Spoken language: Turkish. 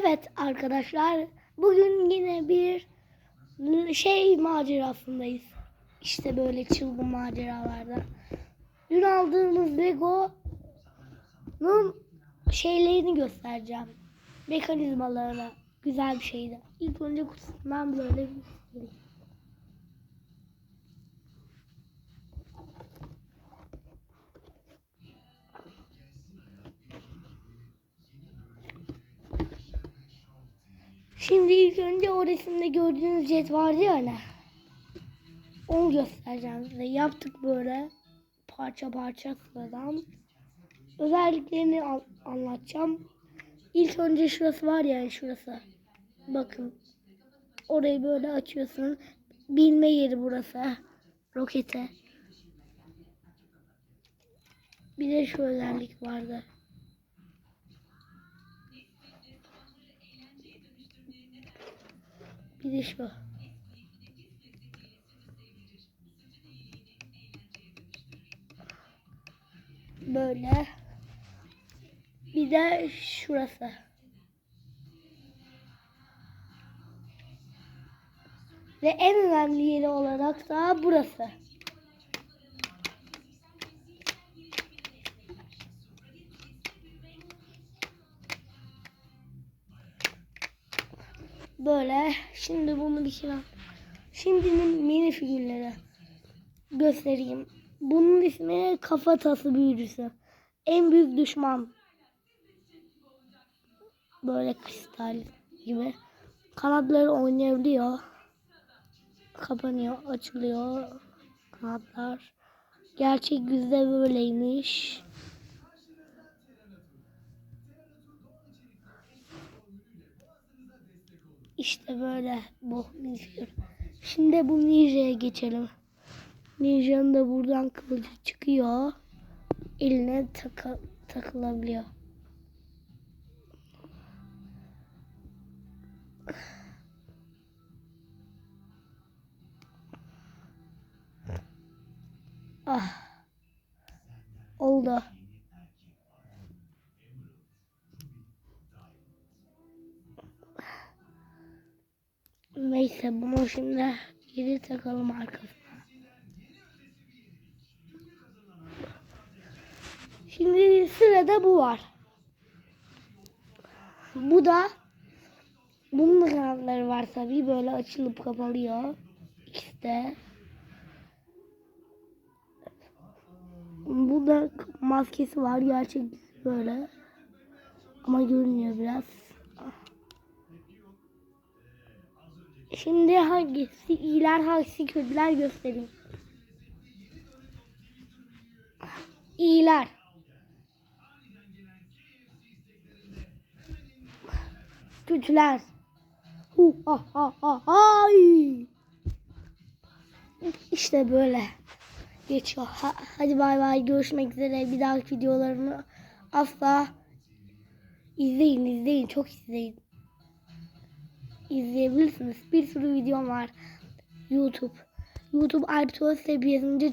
Evet arkadaşlar bugün yine bir şey macerasındayız. İşte böyle çılgın maceralarda. Dün aldığımız Lego'nun şeylerini göstereceğim. Mekanizmalarını. Güzel bir şeydi. İlk önce kutusundan böyle bir Şimdi ilk önce o resimde gördüğünüz jet vardı ya hani. Onu göstereceğim size. Yaptık böyle parça parça sıradan. Özelliklerini an- anlatacağım. İlk önce şurası var ya şurası. Bakın. Orayı böyle açıyorsun. Bilme yeri burası. Rokete. Bir de şu özellik vardı. Bir de şu. Böyle. Bir de şurası. Ve en önemli yeri olarak da burası. Böyle. Şimdi bunu bir kere. Şimdinin mini figürleri göstereyim. Bunun ismi kafatası büyücüsü. En büyük düşman. Böyle kristal gibi. Kanatları oynayabiliyor. Kapanıyor, açılıyor. Kanatlar. Gerçek yüzde böyleymiş. İşte böyle bu minifigür. Şimdi bu ninja'ya geçelim. Ninja'nın da buradan kılıcı çıkıyor. Eline takı, takılabiliyor. Ah. Oldu. Neyse bunu şimdi geri takalım arkasına. Şimdi sırada bu var. Bu da bunun kanatları var tabii böyle açılıp kapalıyor. De. Bu da maskesi var gerçek böyle. Ama görünüyor biraz. Şimdi hangisi iyiler hangisi kötüler göstereyim. İyiler. Kötüler. Hu ha ha ha hay. İşte böyle geçiyor. Ha- hadi bay bay görüşmek üzere. Bir dahaki videolarımı asla izleyin izleyin çok izleyin izleyebilirsiniz. Bir sürü videom var. YouTube. YouTube Ertuğrul seviyesinde